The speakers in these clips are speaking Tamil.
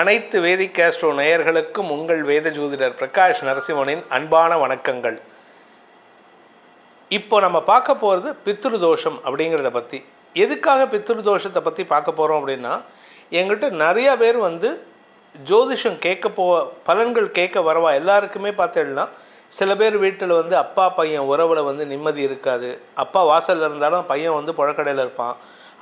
அனைத்து வேதிக் கேஸ்ட்ரோ நேயர்களுக்கும் உங்கள் வேத ஜோதிடர் பிரகாஷ் நரசிம்மனின் அன்பான வணக்கங்கள். இப்போ நம்ம பார்க்க போகிறது பித்ரு தோஷம் அப்படிங்கிறத பற்றி எதுக்காக பித்ரு தோஷத்தை பற்றி பார்க்க போகிறோம் அப்படின்னா எங்கிட்ட நிறையா பேர் வந்து ஜோதிஷம் கேட்க போ பலன்கள் கேட்க வரவா எல்லாருக்குமே பார்த்தேன்னா சில பேர் வீட்டில் வந்து அப்பா பையன் உறவில் வந்து நிம்மதி இருக்காது. அப்பா வாசலில் இருந்தாலும் பையன் வந்து புழக்கடையில் இருப்பான்.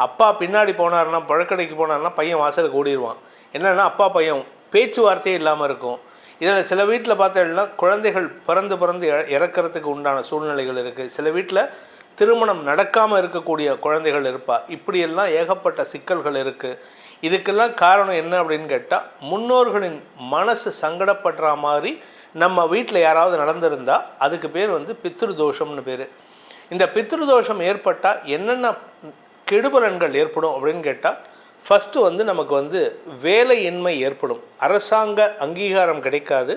அப்பா பின்னாடி போனாருன்னா புழக்கடைக்கு போனாருன்னா பையன் வாசலுக்கு ஓடிடுவான் என்னென்னா அப்பா பையன் பேச்சுவார்த்தையே இல்லாமல் இருக்கும். இதில் சில வீட்டில் பார்த்தோம்னா குழந்தைகள் பிறந்து பிறந்து இற- இறக்கறதுக்கு உண்டான சூழ்நிலைகள் இருக்குது சில வீட்டில் திருமணம் நடக்காமல் இருக்கக்கூடிய குழந்தைகள் இருப்பா. இப்படியெல்லாம் ஏகப்பட்ட சிக்கல்கள் இருக்குது இதுக்கெல்லாம் காரணம் என்ன அப்படின்னு கேட்டால் முன்னோர்களின் மனசு சங்கடப்படுற மாதிரி நம்ம வீட்டில் யாராவது நடந்திருந்தால் அதுக்கு பேர் வந்து பித்ருதோஷம்னு பேர். இந்த பித்ருதோஷம் ஏற்பட்டால் என்னென்ன கெடுபலன்கள் ஏற்படும் அப்படின்னு கேட்டால் ஃபஸ்ட்டு வந்து நமக்கு வந்து வேலையின்மை ஏற்படும். அரசாங்க அங்கீகாரம் கிடைக்காது.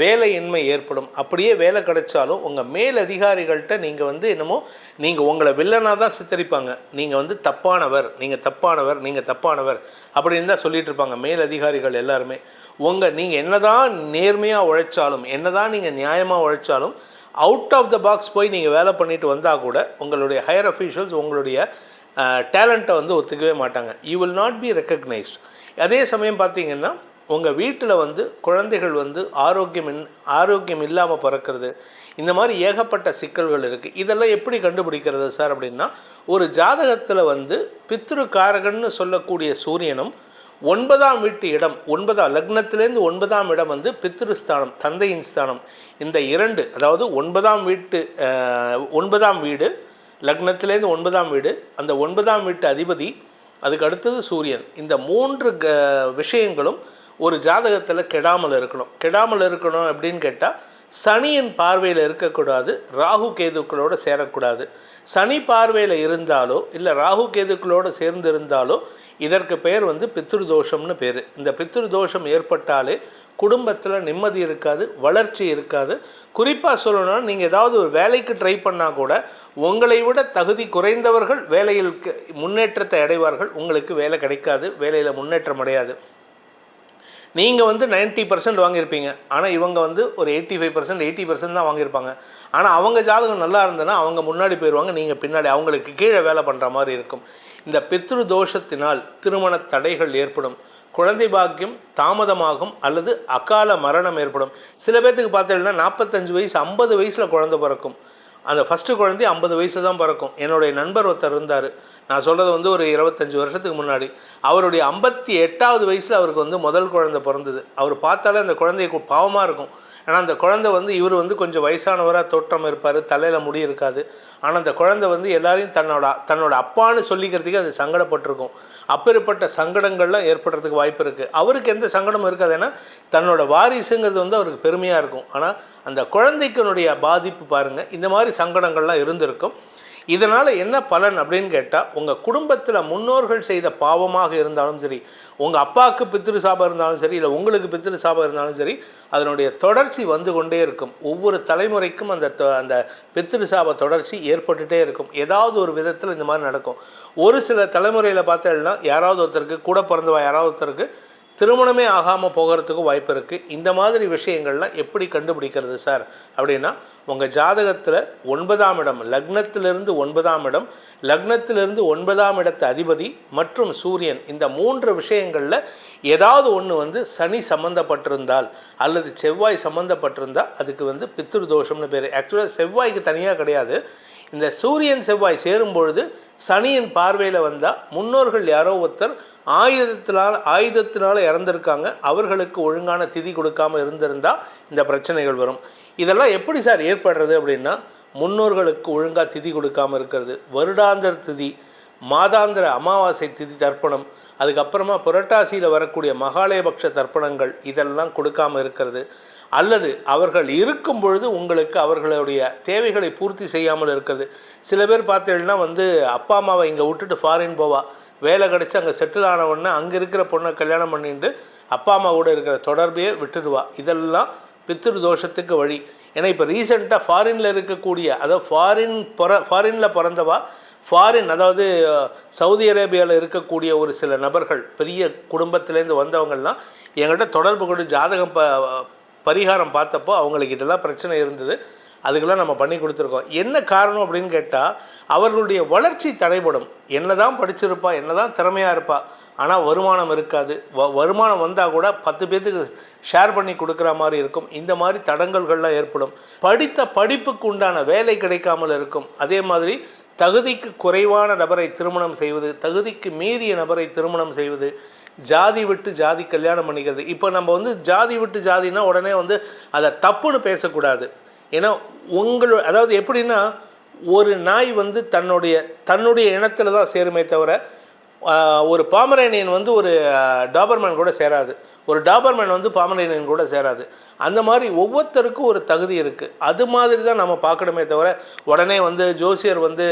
வேலையின்மை ஏற்படும். அப்படியே வேலை கிடைச்சாலும் உங்கள் மேல் அதிகாரிகள்கிட்ட நீங்கள் வந்து என்னமோ நீங்கள் உங்களை வில்லனாக தான் சித்தரிப்பாங்க. நீங்கள் வந்து தப்பானவர் நீங்கள் தப்பானவர் நீங்கள் தப்பானவர் அப்படின்னு தான் சொல்லிட்டு இருப்பாங்க மேல் அதிகாரிகள் எல்லாருமே. உங்கள் நீங்கள் என்னதான் நேர்மையாக உழைச்சாலும் என்னதான் நீங்கள் நியாயமாக உழைச்சாலும் அவுட் ஆஃப் த பாக்ஸ் போய் நீங்கள் வேலை பண்ணிட்டு வந்தால் கூட உங்களுடைய ஹையர் அஃபீஷியல்ஸ் உங்களுடைய டேலண்ட்டை வந்து ஒத்துக்கவே மாட்டாங்க. You will not be recognised அதே சமயம் பார்த்தீங்கன்னா உங்கள் வீட்டில் வந்து குழந்தைகள் வந்து ஆரோக்கியம் இன் ஆரோக்கியம் இல்லாமல் பிறக்கிறது. இந்த மாதிரி ஏகப்பட்ட சிக்கல்கள் இருக்குது இதெல்லாம் எப்படி கண்டுபிடிக்கிறது சார் அப்படின்னா ஒரு ஜாதகத்தில் வந்து பித்ரு காரகன்னு சொல்லக்கூடிய சூரியனும் ஒன்பதாம் வீட்டு இடம் ஒன்பதாம் லக்னத்திலேருந்து ஒன்பதாம் இடம் வந்து பித்ருஸ்தானம் தந்தையின் ஸ்தானம். இந்த இரண்டு அதாவது ஒன்பதாம் வீட்டு ஒன்பதாம் வீடு லக்னத்திலேருந்து ஒன்பதாம் வீடு. அந்த ஒன்பதாம் வீட்டு அதிபதி அதுக்கு அடுத்தது சூரியன். இந்த மூன்று க விஷயங்களும் ஒரு ஜாதகத்தில் கெடாமல் இருக்கணும். கெடாமல் இருக்கணும் அப்படின்னு கேட்டால் சனியின் பார்வையில் இருக்கக்கூடாது ராகு கேதுக்களோடு சேரக்கூடாது. சனி பார்வையில் இருந்தாலோ இல்லை ராகு கேதுக்களோடு சேர்ந்து இருந்தாலோ இதற்கு பெயர் வந்து பித்ரு தோஷம்னு பேர். இந்த பித்ரு தோஷம் ஏற்பட்டாலே குடும்பத்தில் நிம்மதி இருக்காது வளர்ச்சி இருக்காது. குறிப்பாக சொல்லணும்னா நீங்கள் ஏதாவது ஒரு வேலைக்கு ட்ரை பண்ணால் கூட உங்களை விட தகுதி குறைந்தவர்கள் வேலையில் முன்னேற்றத்தை அடைவார்கள். உங்களுக்கு வேலை கிடைக்காது வேலையில் முன்னேற்றம் அடையாது. நீங்கள் வந்து 90% பர்சன்ட் வாங்கியிருப்பீங்க. ஆனால் இவங்க வந்து ஒரு eighty five percent eighty percent தான் வாங்கியிருப்பாங்க. ஆனால் அவங்க ஜாதகம் நல்லா இருந்ததுன்னா அவங்க முன்னாடி போயிடுவாங்க நீங்கள் பின்னாடி அவங்களுக்கு கீழே வேலை பண்ணுற மாதிரி இருக்கும். இந்த பித்ரு தோஷத்தினால் திருமண தடைகள் ஏற்படும். குழந்தை பாக்கியம் தாமதமாகும் அல்லது அகால மரணம் ஏற்படும். சில பேர்த்துக்கு பார்த்தீங்கன்னா நாற்பத்தஞ்சு வயசு ஐம்பது வயசில் குழந்தை பிறக்கும். அந்த ஃபஸ்ட்டு குழந்தை ஐம்பது வயசு தான் பிறக்கும். என்னுடைய நண்பர் ஒருத்தர் இருந்தார். நான் சொல்கிறது வந்து ஒரு இருபத்தஞ்சி வருஷத்துக்கு முன்னாடி. அவருடைய ஐம்பத்தி எட்டாவது வயசில் அவருக்கு வந்து முதல் குழந்தை பிறந்தது. அவர் பார்த்தாலே அந்த குழந்தைக்கு பாவமாக இருக்கும். ஆனால் அந்த குழந்தை வந்து இவர் வந்து கொஞ்சம் வயசானவராக தோற்றம் இருப்பார் தலையில் முடி இருக்காது. ஆனால் அந்த குழந்தை வந்து எல்லாரையும் தன்னோட தன்னோட அப்பான்னு சொல்லிக்கிறதுக்கு அது சங்கடப்பட்டிருக்கும். அப்பேற்பட்ட சங்கடங்கள்லாம் ஏற்படுறதுக்கு வாய்ப்பு இருக்குது அவருக்கு எந்த சங்கடமும் இருக்காது. ஏன்னா தன்னோட வாரிசுங்கிறது வந்து அவருக்கு பெருமையாக இருக்கும். ஆனால் அந்த குழந்தைக்கினுடைய பாதிப்பு பாருங்கள் இந்த மாதிரி சங்கடங்கள்லாம் இருந்திருக்கும். இதனால் என்ன பலன் அப்படின்னு கேட்டால் உங்கள் குடும்பத்தில் முன்னோர்கள் செய்த பாவமாக இருந்தாலும் சரி உங்கள் அப்பாவுக்கு பித்திரு சாபம் இருந்தாலும் சரி இல்லை உங்களுக்கு பித்திரு சாபம் இருந்தாலும் சரி அதனுடைய தொடர்ச்சி வந்து கொண்டே இருக்கும். ஒவ்வொரு தலைமுறைக்கும் அந்த தொ- அந்த பித்திரு சாப தொடர்ச்சி ஏற்பட்டுட்டே இருக்கும். ஏதாவது ஒரு விதத்தில் இந்த மாதிரி நடக்கும். ஒரு சில தலைமுறையில் பார்த்தேன்னா யாராவது ஒருத்தருக்கு கூட பிறந்தவா யாராவது ஒருத்தருக்கு திருமணமே ஆகாமல் போகிறதுக்கும் வாய்ப்பு இருக்குது இந்த மாதிரி விஷயங்கள்லாம் எப்படி கண்டுபிடிக்கிறது சார்? அப்படின்னா உங்கள் ஜாதகத்தில் ஒன்பதாம் இடம் லக்னத்திலிருந்து ஒன்பதாம் இடம் லக்னத்திலிருந்து ஒன்பதாம் இடத்து அதிபதி மற்றும் சூரியன் இந்த மூன்று விஷயங்களில் ஏதாவது ஒன்று வந்து சனி சம்மந்தப்பட்டிருந்தால் அல்லது செவ்வாய் சம்மந்தப்பட்டிருந்தால் அதுக்கு வந்து பித்ரு தோஷம்னு பேர் ஆக்சுவலாக செவ்வாய்க்கு தனியாக கிடையாது. இந்த சூரியன் செவ்வாய் சேரும் பொழுது சனியின் பார்வையில் வந்தால் முன்னோர்கள் யாரோ ஒருத்தர் ஆயுதத்தினால் ஆயுதத்தினால் இறந்துருக்காங்க. அவர்களுக்கு ஒழுங்கான திதி கொடுக்காம இருந்திருந்தால் இந்த பிரச்சனைகள் வரும். இதெல்லாம் எப்படி சார் ஏற்படுறது அப்படின்னா முன்னோர்களுக்கு ஒழுங்காக திதி கொடுக்காமல் இருக்கிறது. வருடாந்திர திதி மாதாந்திர அமாவாசை திதி தர்ப்பணம் அதுக்கப்புறமா புரட்டாசியில் வரக்கூடிய மகாலயபக்ஷ தர்ப்பணங்கள் இதெல்லாம் கொடுக்காமல் இருக்கிறது. அல்லது அவர்கள் இருக்கும் பொழுது உங்களுக்கு அவர்களுடைய தேவைகளை பூர்த்தி செய்யாமல் இருக்கிறது. சில பேர் பார்த்தீங்கன்னா வந்து அப்பா அம்மாவை இங்கே விட்டுட்டு ஃபாரின் போவா. வேலை கிடச்சி அங்கே செட்டில் ஆனவுடனே அங்கே இருக்கிற பொண்ணை கல்யாணம் பண்ணிட்டு அப்பா அம்மா கூட இருக்கிற தொடர்பையே விட்டுடுவா. இதெல்லாம் பித்ரு தோஷத்துக்கு வழி. ஏன்னா இப்போ ரீசெண்டாக ஃபாரினில் இருக்கக்கூடிய அதாவது ஃபாரின் பிற ஃபாரினில் பிறந்தவா ஃபாரின் அதாவது சவுதி அரேபியாவில் இருக்கக்கூடிய ஒரு சில நபர்கள் பெரிய குடும்பத்திலேருந்து வந்தவங்கள்லாம் எங்கள்கிட்ட தொடர்பு கொண்டு ஜாதகம் ப பரிகாரம் பார்த்தப்போ அவங்களுக்கு இதெல்லாம் பிரச்சனை இருந்தது. அதுக்கெல்லாம் நம்ம பண்ணி கொடுத்துருக்கோம். என்ன காரணம் அப்படின்னு கேட்டால் அவர்களுடைய வளர்ச்சி தடைபடும். என்ன தான் படிச்சிருப்பா என்னதான் திறமையாக இருப்பா ஆனால் வருமானம் இருக்காது. வ வருமானம் வந்தால் கூட பத்து பேர்த்துக்கு ஷேர் பண்ணி கொடுக்குற மாதிரி இருக்கும். இந்த மாதிரி தடங்கல்கள்லாம் ஏற்படும். படித்த படிப்புக்கு உண்டான வேலை கிடைக்காமல் இருக்கும். அதே மாதிரி தகுதிக்கு குறைவான நபரை திருமணம் செய்வது தகுதிக்கு மீறிய நபரை திருமணம் செய்வது ஜாதி விட்டு ஜாதி கல்யாணம் பண்ணிக்கிறது. இப்போ நம்ம வந்து ஜாதி விட்டு ஜாதினா உடனே வந்து அதை தப்புன்னு பேசக்கூடாது. ஏன்னா உங்களு அதாவது எப்படின்னா ஒரு நாய் வந்து தன்னுடைய தன்னுடைய இனத்தில் தான் சேருமே தவிர ஒரு பாமரேனியன் வந்து ஒரு டாபர்மேன் கூட சேராது. ஒரு டாபர்மேன் வந்து பாமரேனியன் கூட சேராது. அந்த மாதிரி ஒவ்வொருத்தருக்கும் ஒரு தகுதி இருக்குது அது மாதிரி தான் நம்ம பார்க்கணுமே தவிர உடனே வந்து ஜோசியர் வந்து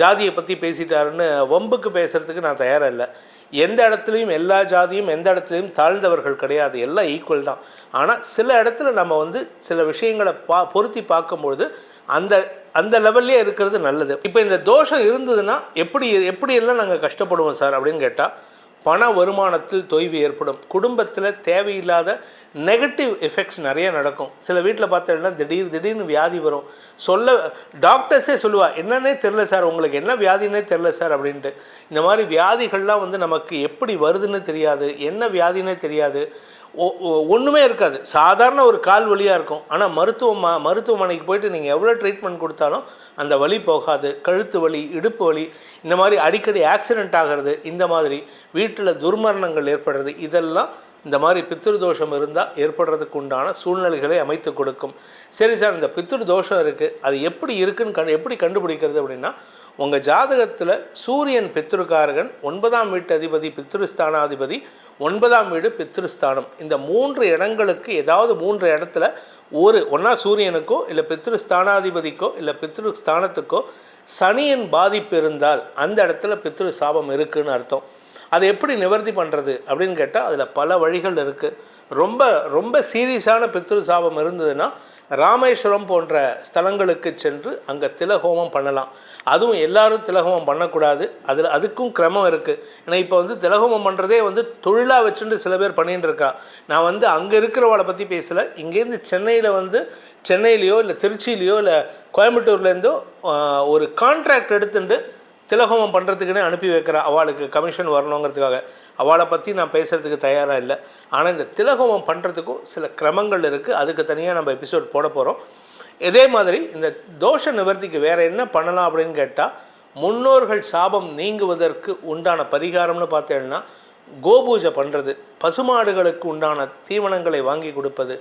ஜாதியை பற்றி பேசிட்டாருன்னு வம்புக்கு பேசுகிறதுக்கு நான் தயாராக இல்லை எந்த இடத்துலையும் எல்லா ஜாதியும் எந்த இடத்துலையும் தாழ்ந்தவர்கள் கிடையாது. எல்லாம் ஈக்குவல் தான். ஆனால் சில இடத்துல நம்ம வந்து சில விஷயங்களை பா பொருத்தி பார்க்கும்பொழுது அந்த அந்த லெவல்லே இருக்கிறது நல்லது. இப்போ இந்த தோஷம் இருந்ததுன்னா எப்படி எப்படி எல்லாம் நாங்கள் கஷ்டப்படுவோம் சார் அப்படின்னு கேட்டால் பண வருமானத்தில் தொய்வு ஏற்படும். குடும்பத்தில் தேவையில்லாத நெகட்டிவ் எஃபெக்ட்ஸ் நிறைய நடக்கும். சில வீட்டில் பார்த்தீங்கன்னா திடீர் திடீர்னு வியாதி வரும். சொல்ல டாக்டர்ஸே சொல்லுவா என்னன்னே தெரில சார் உங்களுக்கு என்ன வியாதினே தெரில சார் அப்படின்ட்டு. இந்த மாதிரி வியாதிகள்லாம் வந்து நமக்கு எப்படி வருதுன்னு தெரியாது. என்ன வியாதினே தெரியாது. ஒன்றுமே இருக்காது. சாதாரண ஒரு கால் வலியாக இருக்கும். ஆனால் மருத்துவமா மருத்துவமனைக்கு போயிட்டு நீங்கள் எவ்வளோ ட்ரீட்மெண்ட் கொடுத்தாலும் அந்த வலி போகாது. கழுத்து வலி இடுப்பு வலி இந்த மாதிரி அடிக்கடி ஆக்சிடெண்ட் ஆகிறது இந்த மாதிரி வீட்டில் துர்மரணங்கள் ஏற்படுறது இதெல்லாம் இந்த மாதிரி பித்திரு தோஷம் இருந்தால் ஏற்படுறதுக்கு உண்டான சூழ்நிலைகளை அமைத்து கொடுக்கும். சரி சார் இந்த பித்திரு தோஷம் இருக்குது அது எப்படி இருக்குன்னு கண் எப்படி கண்டுபிடிக்கிறது அப்படின்னா உங்கள் ஜாதகத்தில் சூரியன் பித்ருக்காரகன் ஒன்பதாம் வீட்டு அதிபதி பித்ருஸ்தானாதிபதி ஒன்பதாம் வீடு பித்ருஸ்தானம். இந்த மூன்று இடங்களுக்கு ஏதாவது மூன்று இடத்துல ஒரு ஒன்றா சூரியனுக்கோ இல்லை பித்ருஸ்தானாதிபதிக்கோ இல்லை பித்ருஸ்தானத்துக்கோ சனியின் பாதிப்பு இருந்தால் அந்த இடத்துல பித்ரு சாபம் இருக்குன்னு அர்த்தம். அதை எப்படி நிவர்த்தி பண்ணுறது அப்படின்னு கேட்டால் அதில் பல வழிகள் இருக்குது ரொம்ப ரொம்ப சீரியஸான பித்ரு சாபம் இருந்ததுன்னா ராமேஸ்வரம் போன்ற ஸ்தலங்களுக்கு சென்று அங்கே திலகோமம் பண்ணலாம். அதுவும் எல்லாரும் திலகோமம் பண்ணக்கூடாது. அதில் அதுக்கும் கிரமம் இருக்குது ஏன்னா இப்போ வந்து திலகோமம் பண்ணுறதே வந்து தொழிலாக வச்சுட்டு சில பேர் பண்ணிட்டு இருக்கா. நான் வந்து அங்கே இருக்கிறவளை பற்றி பேசலை. இங்கேருந்து சென்னையில் வந்து சென்னையிலையோ இல்லை திருச்சியிலையோ இல்லை கோயம்புத்தூர்லேருந்தோ ஒரு கான்ட்ராக்ட் எடுத்துட்டு திலகோமம் பண்ணுறதுக்குன்னு அனுப்பி வைக்கிற. அவளுக்கு கமிஷன் வரணுங்கிறதுக்காக. அவளை பற்றி நான் பேசுகிறதுக்கு தயாராக இல்லை. ஆனால் இந்த திலகோமம் பண்ணுறதுக்கும் சில கிரமங்கள் இருக்குது அதுக்கு தனியாக நம்ம எபிசோட் போட போகிறோம் இதே மாதிரி இந்த தோஷ நிவர்த்திக்கு வேறு என்ன பண்ணலாம் அப்படின்னு கேட்டால் முன்னோர்கள் சாபம் நீங்குவதற்கு உண்டான பரிகாரம்னு பார்த்தேன்னா கோபூஜை பண்ணுறது பசுமாடுகளுக்கு உண்டான தீவனங்களை வாங்கி கொடுப்பது.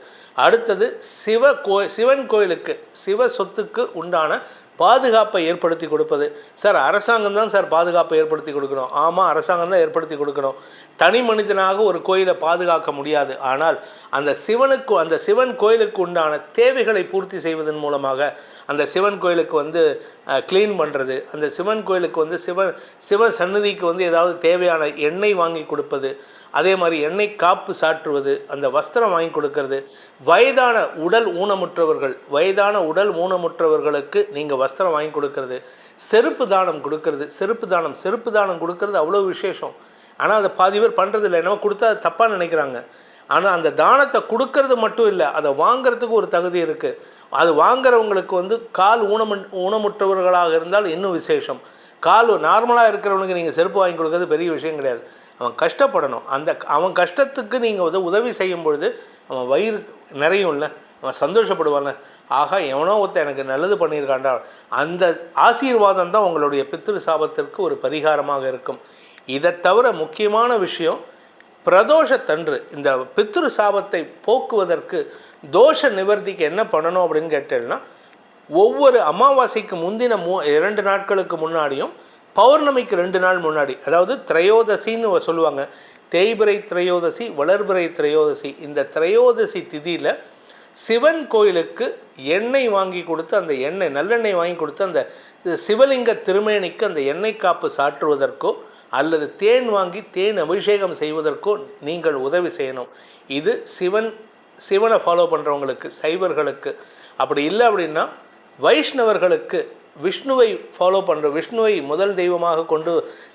அடுத்தது சிவ கோ சிவன் கோயிலுக்கு சிவ சொத்துக்கு உண்டான பாதுகாப்பை ஏற்படுத்தி கொடுப்பது. சார் அரசாங்கம் தான் சார் பாதுகாப்பை ஏற்படுத்தி கொடுக்கணும். ஆமாம் அரசாங்கம் தான் ஏற்படுத்தி கொடுக்கணும். தனி மனிதனாக ஒரு கோயிலை பாதுகாக்க முடியாது. ஆனால் அந்த சிவனுக்கு அந்த சிவன் கோயிலுக்கு உண்டான தேவைகளை பூர்த்தி செய்வதன் மூலமாக அந்த சிவன் கோயிலுக்கு வந்து க்ளீன் பண்ணுறது அந்த சிவன் கோயிலுக்கு வந்து சிவன் சிவ சந்நிதிக்கு வந்து ஏதாவது தேவையான எண்ணெய் வாங்கி கொடுப்பது அதே மாதிரி எண்ணெய் காப்பு சாற்றுவது அந்த வஸ்திரம் வாங்கி கொடுக்கறது. வயதான உடல் ஊனமுற்றவர்கள் வயதான உடல் ஊனமுற்றவர்களுக்கு நீங்கள் வஸ்திரம் வாங்கி கொடுக்கறது. செருப்பு தானம் கொடுக்கறது செருப்பு தானம் செருப்பு தானம் கொடுக்கறது அவ்வளோ விசேஷம். ஆனால் அதை பாதி பேர் பண்ணுறது இல்லை என்னமோ கொடுத்தா அது தப்பாக நினைக்கிறாங்க. ஆனால் அந்த தானத்தை கொடுக்கறது மட்டும் இல்லை அதை வாங்குறதுக்கு ஒரு தகுதி இருக்குது அது வாங்குறவங்களுக்கு வந்து கால் ஊனமு ஊனமுற்றவர்களாக இருந்தால் இன்னும் விசேஷம். கால் நார்மலாக இருக்கிறவனுக்கு நீங்கள் செருப்பு வாங்கி கொடுக்கறது பெரிய விஷயம் கிடையாது. அவன் கஷ்டப்படணும். அந்த அவன் கஷ்டத்துக்கு நீங்கள் வந்து உதவி செய்யும் பொழுது அவன் வயிறு நிறையும்ல. அவன் சந்தோஷப்படுவான்ல. ஆகா எவனோ ஒருத்தன் எனக்கு நல்லது பண்ணியிருக்காண்டா அந்த ஆசீர்வாதம் தான் உங்களுடைய பித்திரு சாபத்திற்கு ஒரு பரிகாரமாக இருக்கும். இதை தவிர முக்கியமான விஷயம் பிரதோஷத்தன்று இந்த பித்ரு சாபத்தை போக்குவதற்கு தோஷ நிவர்த்திக்கு என்ன பண்ணணும் அப்படின்னு கேட்டேன்னா ஒவ்வொரு அமாவாசைக்கு முந்தின மூ இரண்டு நாட்களுக்கு முன்னாடியும் பௌர்ணமிக்கு ரெண்டு நாள் முன்னாடி அதாவது திரையோதசின்னு சொல்லுவாங்க. தேய்பிரை திரையோதசி வளர்பிறை திரையோதசி. இந்த திரையோதசி திதியில் சிவன் கோயிலுக்கு எண்ணெய் வாங்கி கொடுத்து அந்த எண்ணெய் நல்லெண்ணெய் வாங்கி கொடுத்து அந்த சிவலிங்க திருமேனிக்கு அந்த எண்ணெய் காப்பு சாற்றுவதற்கோ அல்லது தேன் வாங்கி தேன் அபிஷேகம் செய்வதற்கோ நீங்கள் உதவி செய்யணும். இது சிவன் சிவனை ஃபாலோ பண்ணுறவங்களுக்கு சைவர்களுக்கு. அப்படி இல்லை அப்படின்னா வைஷ்ணவர்களுக்கு விஷ்ணுவை ஃபாலோ பண்ணுற விஷ்ணுவை முதல் தெய்வமாக கொண்டு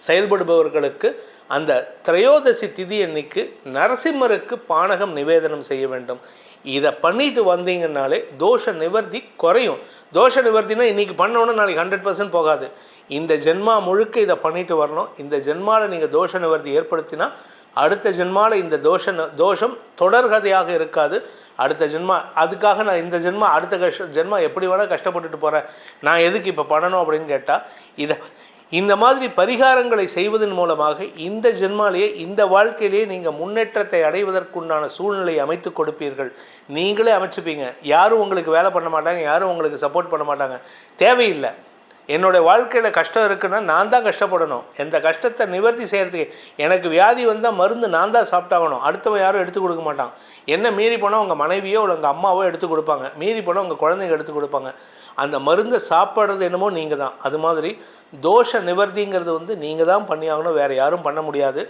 செயல்படுபவர்களுக்கு அந்த திரையோதசி திதி அன்னைக்கு நரசிம்மருக்கு பானகம் நிவேதனம் செய்ய வேண்டும். இதை பண்ணிட்டு வந்தீங்கன்னாலே தோஷ நிவர்த்தி குறையும். தோஷ நிவர்த்தினா இன்னைக்கு பண்ணோன்னா நாளைக்கு ஹண்ட்ரட் பர்சன்ட் போகாது. இந்த ஜென்மா முழுக்க இதை பண்ணிட்டு வரணும். இந்த ஜென்மாவில் நீங்கள் தோஷ நிவர்த்தி ஏற்படுத்தினா அடுத்த ஜென்மாவில் இந்த தோஷ தோஷம் தொடர்கதையாக இருக்காது. அடுத்த ஜென்மா அதுக்காக நான் இந்த ஜென்மா அடுத்த கஷ்ட ஜென்மா எப்படி வேணால் கஷ்டப்பட்டுட்டு போகிறேன் நான் எதுக்கு இப்போ பண்ணணும் அப்படின்னு கேட்டால் இதை இந்த மாதிரி பரிகாரங்களை செய்வதன் மூலமாக இந்த ஜென்மாலேயே இந்த வாழ்க்கையிலேயே நீங்கள் முன்னேற்றத்தை அடைவதற்குண்டான சூழ்நிலையை அமைத்து கொடுப்பீர்கள். நீங்களே அமைச்சுப்பீங்க. யாரும் உங்களுக்கு வேலை பண்ண மாட்டாங்க யாரும் உங்களுக்கு சப்போர்ட் பண்ண மாட்டாங்க. தேவையில்லை. என்னுடைய வாழ்க்கையில் கஷ்டம் இருக்குன்னா நான் தான் கஷ்டப்படணும். எந்த கஷ்டத்தை நிவர்த்தி செய்கிறதுக்கு எனக்கு வியாதி வந்தால் மருந்து நான் தான் சாப்பிட்டாகணும். அடுத்தவன் யாரும் எடுத்து கொடுக்க மாட்டான். என்ன மீறி போனால் உங்கள் மனைவியோ இல்லை உங்கள் அம்மாவோ எடுத்து கொடுப்பாங்க. மீறி போனால் உங்கள் குழந்தைங்க எடுத்து கொடுப்பாங்க. அந்த மருந்தை சாப்பிட்றது என்னமோ நீங்கள் தான் அது மாதிரி தோஷ நிவர்த்திங்கிறது வந்து நீங்கள் தான் பண்ணியாகணும். வேறு யாரும் பண்ண முடியாது.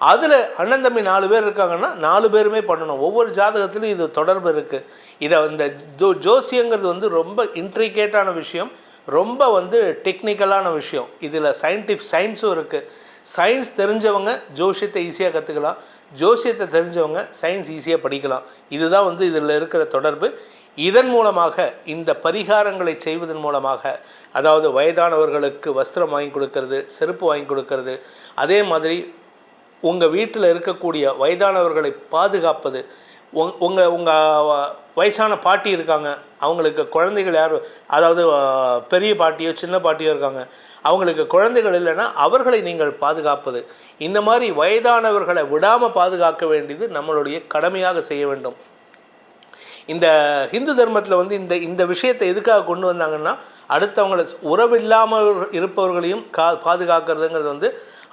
அதில் அண்ணன் தம்பி நாலு பேர் இருக்காங்கன்னா நாலு பேருமே பண்ணணும். ஒவ்வொரு ஜாதகத்துலையும் இது தொடர்பு இருக்குது இதை இந்த ஜோ ஜோசியங்கிறது வந்து ரொம்ப இன்ட்ரிகேட்டான விஷயம். ரொம்ப வந்து டெக்னிக்கலான விஷயம். இதில் சயின்டிஃபிக் சயின்ஸும் இருக்குது சயின்ஸ் தெரிஞ்சவங்க ஜோஷியத்தை ஈஸியாக கற்றுக்கலாம் ஜோசியத்தை தெரிஞ்சவங்க சயின்ஸ் ஈஸியாக படிக்கலாம். இதுதான் வந்து இதில் இருக்கிற தொடர்பு. இதன் மூலமாக இந்த பரிகாரங்களை செய்வதன் மூலமாக அதாவது வயதானவர்களுக்கு வஸ்திரம் வாங்கி கொடுக்கறது செருப்பு வாங்கி கொடுக்கறது அதே மாதிரி உங்கள் வீட்டில் இருக்கக்கூடிய வயதானவர்களை பாதுகாப்பது உங் உங்கள் உங்கள் வயசான பாட்டி இருக்காங்க. அவங்களுக்கு குழந்தைகள் யார் அதாவது பெரிய பாட்டியோ சின்ன பாட்டியோ இருக்காங்க. அவங்களுக்கு குழந்தைகள் இல்லைன்னா அவர்களை நீங்கள் பாதுகாப்பது. இந்த மாதிரி வயதானவர்களை விடாமல் பாதுகாக்க வேண்டியது நம்மளுடைய கடமையாக செய்ய வேண்டும். இந்த ஹிந்து தர்மத்தில் வந்து இந்த இந்த விஷயத்தை எதுக்காக கொண்டு வந்தாங்கன்னா அடுத்தவங்களை உறவில்லாமல் இருப்பவர்களையும் கா பாதுகாக்கிறதுங்கிறது வந்து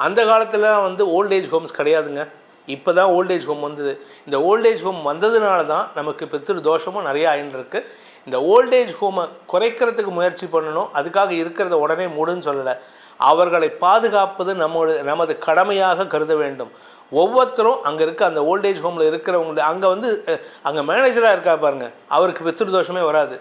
அந்த காலத்தில் வந்து ஓல்டேஜ் ஹோம்ஸ் கிடையாதுங்க. இப்போ தான் ஓல்டேஜ் ஹோம் வந்தது. இந்த ஓல்டேஜ் ஹோம் வந்ததுனால தான் நமக்கு பித்திரு தோஷமும் நிறையா ஆயின்னு இந்த ஓல்டேஜ் ஹோமை குறைக்கிறதுக்கு முயற்சி பண்ணணும். அதுக்காக இருக்கிறத உடனே மூடுன்னு சொல்லலை. அவர்களை பாதுகாப்பது நம்மோட நமது கடமையாக கருத வேண்டும். ஒவ்வொருத்தரும் அங்கே இருக்க அந்த ஓல்டேஜ் ஹோமில் இருக்கிறவங்க அங்கே வந்து அங்கே மேனேஜராக இருக்கா பாருங்கள் அவருக்கு பித்திரு தோஷமே வராது.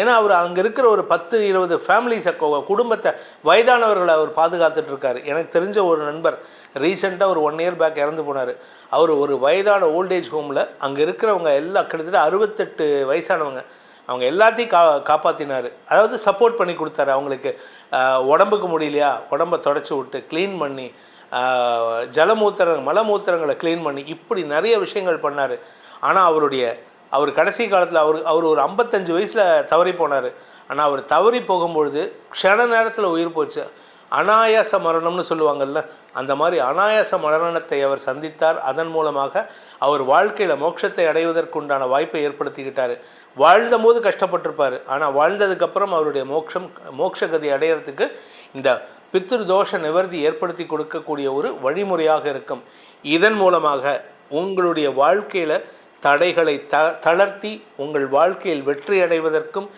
ஏன்னா அவர் அங்கே இருக்கிற ஒரு பத்து இருபது ஃபேமிலிஸை குடும்பத்தை வயதானவர்களை அவர் பாதுகாத்துட்டு இருக்காரு. எனக்கு தெரிஞ்ச ஒரு நண்பர் ரீசெண்டாக ஒரு ஒன் இயர் பேக் இறந்து போனார். அவர் ஒரு வயதான ஓல்டேஜ் ஹோமில் அங்கே இருக்கிறவங்க எல்லாம் கிட்டத்தட்ட அறுபத்தெட்டு வயசானவங்க அவங்க எல்லாத்தையும் கா காப்பாற்றினார் அதாவது சப்போர்ட் பண்ணி கொடுத்தாரு. அவங்களுக்கு உடம்புக்கு முடியலையா? உடம்பை தொடச்சி விட்டு க்ளீன் பண்ணி ஜலமூத்திரங்கள் மலமூத்திரங்களை க்ளீன் பண்ணி இப்படி நிறைய விஷயங்கள் பண்ணார். ஆனால் அவருடைய அவர் கடைசி காலத்தில் அவர் அவர் ஒரு ஐம்பத்தஞ்சு வயசில் தவறி போனார். ஆனால் அவர் தவறி போகும்பொழுது க்ஷண நேரத்தில் உயிர் போச்சு. அனாயாச மரணம்னு சொல்லுவாங்கல்ல அந்த மாதிரி அனாயாச மரணத்தை அவர் சந்தித்தார். அதன் மூலமாக அவர் வாழ்க்கையில் மோட்சத்தை அடைவதற்குண்டான வாய்ப்பை ஏற்படுத்திக்கிட்டார். வாழ்ந்தபோது கஷ்டப்பட்டிருப்பார். ஆனால் வாழ்ந்ததுக்கப்புறம் அவருடைய மோட்சம் மோட்சகதி அடையிறதுக்கு இந்த பித்ரு தோஷ நிவர்த்தி ஏற்படுத்தி கொடுக்கக்கூடிய ஒரு வழிமுறையாக இருக்கும். இதன் மூலமாக உங்களுடைய வாழ்க்கையில் தடைகளை த தளர்த்தி உங்கள் வாழ்க்கையில் வெற்றி அடைவதற்கும்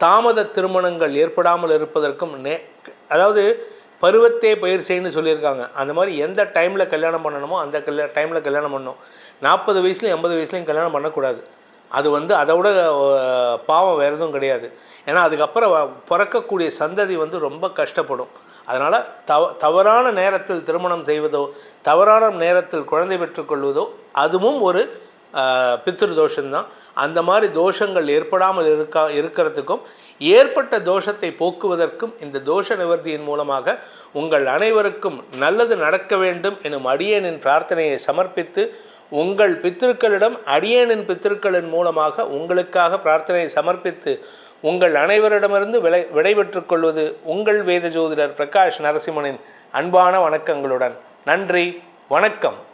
தாமத திருமணங்கள் ஏற்படாமல் இருப்பதற்கும் நே அதாவது பருவத்தே பயிர் செய்யணும்னு சொல்லியிருக்காங்க. அந்த மாதிரி எந்த டைமில் கல்யாணம் பண்ணணுமோ அந்த கல்யா டைமில் கல்யாணம் பண்ணணும். நாற்பது வயசுலையும் எண்பது வயசுலையும் கல்யாணம் பண்ணக்கூடாது. அது வந்து அதை விட பாவம் வேறு எதுவும் கிடையாது. ஏன்னா அதுக்கப்புறம் வ- பிறக்கக்கூடிய சந்ததி வந்து ரொம்ப கஷ்டப்படும். அதனால் தவ தவறான நேரத்தில் திருமணம் செய்வதோ தவறான நேரத்தில் குழந்தை பெற்றுக்கொள்வதோ அதுவும் ஒரு ஆஹ், தோஷம்தான் அந்த மாதிரி தோஷங்கள் ஏற்படாமல் இருக்கா இருக்கிறதுக்கும் ஏற்பட்ட தோஷத்தை போக்குவதற்கும் இந்த தோஷ நிவர்த்தியின் மூலமாக உங்கள் அனைவருக்கும் நல்லது நடக்க வேண்டும் எனும் அடியேனின் பிரார்த்தனையை சமர்ப்பித்து உங்கள் பித்திருக்களிடம் அடியேனின் பித்திருக்களின் மூலமாக உங்களுக்காக பிரார்த்தனையை சமர்ப்பித்து உங்கள் அனைவரிடமிருந்து விடை விடைபெற்றுக் கொள்வது உங்கள் வேத ஜோதிடர் பிரகாஷ் நரசிம்மனின் அன்பான வணக்கங்களுடன். நன்றி வணக்கம்.